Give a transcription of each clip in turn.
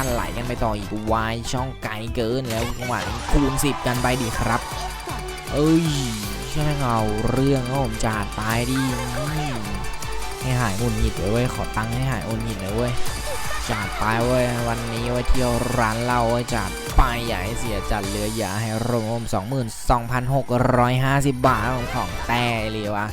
ท่านไหลกันไปต่ออีกวายช่องไกลเกินแล้วจังหวะนี้คูณ 10 กันไปดีครับ เอ้ยช่างเงาเรื่องครับผมจัดไปดิให้หายหงุดหงิดเลยเว้ยขอตังค์ให้หายหงุดหงิดเลยเว้ยจัดไปเว้ยวันนี้ไว้เที่ยวร้านเหล้าเว้จัดไปอย่าให้เสียจัดเหลืออย่าให้รวมผม22,650 บาทของของแต่เลยวะ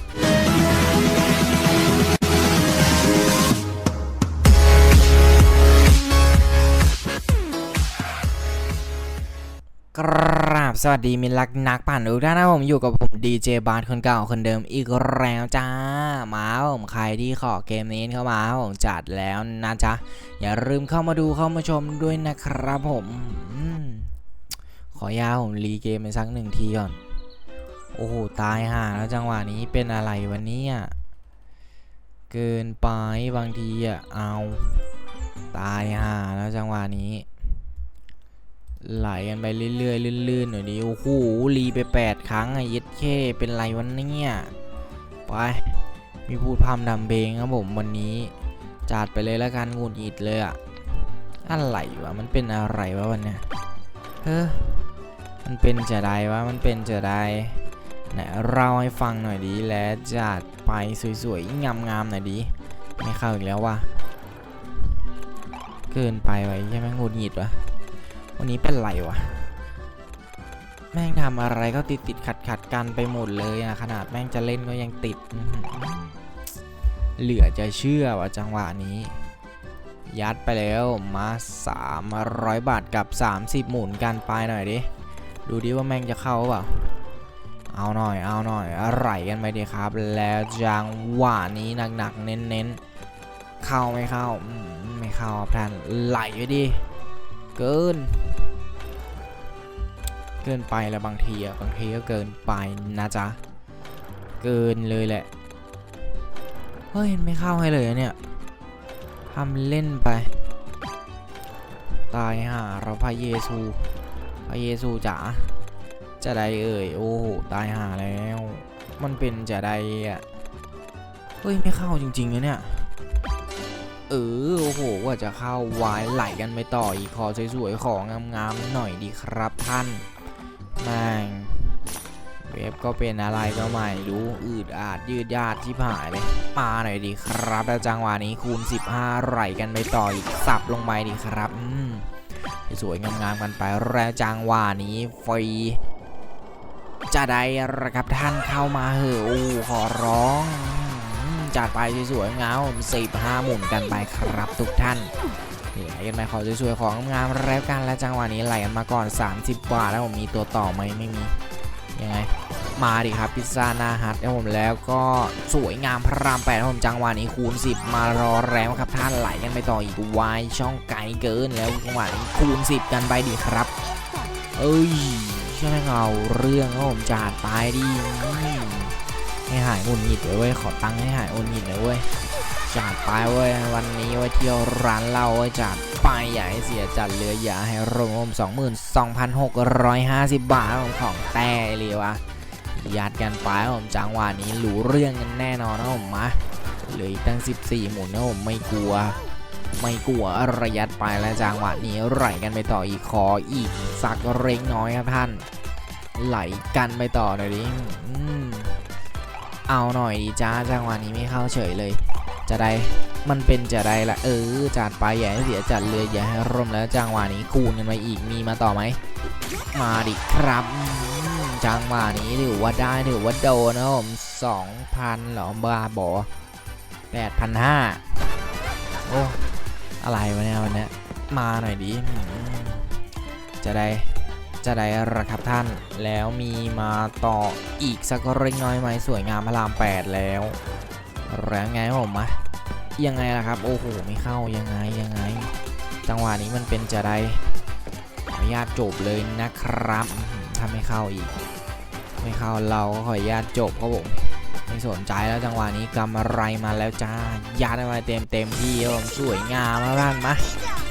สวัสดีมิตรรักนักปั่นทุกท่านนะผมอยู่กับผมดีเจบาร์คนเก่าคนเดิมอีกแล้วจ้า มาผมใครที่ขอเกมนี้เข้ามาผมจัดแล้วนะจ๊ะ อย่าลืมเข้ามาดูเข้ามาชมด้วยนะครับผมอมขอยาผมรีเกมไปสักหนึ่งทีก่อน โอ้โห ตายห่าแล้วจังหวะนี้เป็นอะไรวันนี้อะเกินไปบางทีอะเอา ตายห่าแล้วจังหวะนี้ ไหลกันไปเรื่อยๆลื่นๆหน่อยดิโอ้โหรีไป 8 ครั้งไอ้ยึดเคเป็นไรวันนี้ไปมีพูดพามดำเบงครับผมวันนี้จัดไปเลยแล้วกันงุดหงิดเลยอะอะไรวะมันเป็นอะไรวะวันเนี้ยเฮ้อมันเป็นจะได้วะมันเป็นจะได้ไหนเล่าให้ฟังหน่อยดีแล้วจัดไปสวยๆงามๆหน่อยดีไม่เข้าอีกแล้ววะเกินไปไว้ใช่ไหมงุดหงิดวะ วันนี้เป็นไรวะ แม่งทำอะไรก็ติดติดขัดขัดกันไปหมดเลยอะขนาดแม่งจะเล่นก็ยังติด เหลือจะเชื่อว่าจังหวะนี้ ยัดไปแล้วมา 300 บาทกับ 30 หมุนกันไปหน่อยดิ ดูดิว่าแม่งจะเข้าเปล่าเอาหน่อยเอาหน่อยอะไรกันไปดีครับ แล้วจังหวะนี้หนักๆเน้นๆเข้าไม่เข้าไม่เข้าครับท่านไหลไปดิ เกิน เกินไปแล้วบางทีอะบางทีก็เกินไปนะจ๊ะ เกินเลยแหละ เฮ้ยไม่เข้าให้เลยอะเนี่ยทำเล่นไป ตายห่าเราพระเยซูพระเยซูจ๋าจะได้เอ่ยโอ้โหตายห่าแล้ว มันเป็นจะได้อะเฮ้ยไม่เข้าจริงๆนะเนี่ย ออโอ้โหว่าจะเข้าวายไหลกันไปต่ออีกขอสวยๆของงามๆหน่อยดีครับท่านแมงเว็บก็เป็นอะไรก็ไม่รู้อืดอาดยืดยาดที่ผ่ายเลยมาหน่อยดีครับแล้วจังหวะนี้คูณ 15 ไหลกันไปต่ออีกสับลงไปดีครับอืมสวยงามๆกันไปแล้วจังหวะนี้ฟรีจะได้ระครับท่านเข้ามาเหอะโอ้ขอร้อง จัดไปสวยๆงามสิบห้าหมุนกันไปครับทุกท่านไหลกันไปขอสวยๆของงามแล้วกันและจังหวะนี้ไหลกันมาก่อน 30บาทแล้วผมมีตัวต่อไหมไม่มียังไงมาดิครับพิซซ่าหน้าฮัทนะผมแล้วก็สวยงามพระรามแปดนะผมจังหวะนี้คูณ 10 มารอแล้วครับท่านไหลกันไปต่ออีกวายช่องไกลเกินแล้วจังหวะนี้คูณ 10 กันไปดีครับ เอ้ยใช่เงาเรื่องครับผมจัดไปดิ ให้หายหงุดหงิดเลยเว้ยขอตังค์ให้หายหงุดหงิดเลยเว้ยจัดไปเว้ยวันนี้ไว้เที่ยวร้านเหล้าเว้จัดไปอย่าให้เสียจัดเหลืออย่าให้รวมผม22,650บาทของของแต่เลยวะยัดกันไปผมจังหวะนี้รู้เรื่องกันแน่นอนนะผมมาเหลืออีกตั้ง 14 หมุนนะผมไม่กลัว ไม่กลัวระยัดไปแล้วจังหวะนี้ไหลกันไปต่ออีกขออีกสักเล็กน้อยครับท่าน ไหลกันไปต่อหน่อยดิอืม เอาหน่อยดีจ้าจังหวะนี้ไม่เข้าเฉยเลย จะได้มันเป็นจะได้ละเออจัดไปอย่าให้เสียจัดเลยอย่าให้ร่มแล้วจังหวะนี้คูณกันมาอีกมีมาต่อไหมมาดิครับจังหวะนี้ถือว่าได้ถือว่าโดนนะผมสองพันหรอบาบอแปดพันห้าโอ้อะไรวะเนี่ยวันนี้มาหน่อยดิจะได้ จะได้ระครับท่าน แล้วมีมาต่ออีกสักเล็กน้อยไหมสวยงามพระรามแปดแล้วแล้วไงผมมายังไงล่ะครับ โอ้โหไม่เข้ายังไงยังไง จังหวะนี้มันเป็นจะได้ขออนุญาตจบเลยนะครับถ้าไม่เข้าอีก ไม่เข้าเราก็ขออนุญาตจบครับผมไม่สนใจแล้วจังหวะนี้กำอะไรมาแล้วจ้ายัดมาเต็มเต็มที่ครับผมสวยงามมากมา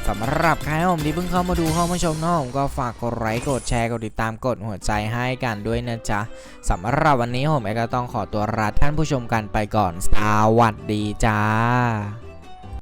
สำหรับใครผมที่เพิ่งเข้ามาดูเข้ามาชมนะผมก็ฝากกดไลค์กดแชร์กดติดตามกดหัวใจให้กันด้วยนะจ๊ะสำหรับวันนี้ผมเองก็ต้องขอตัวลาท่านผู้ชมกันไปก่อนสวัสดีจ้า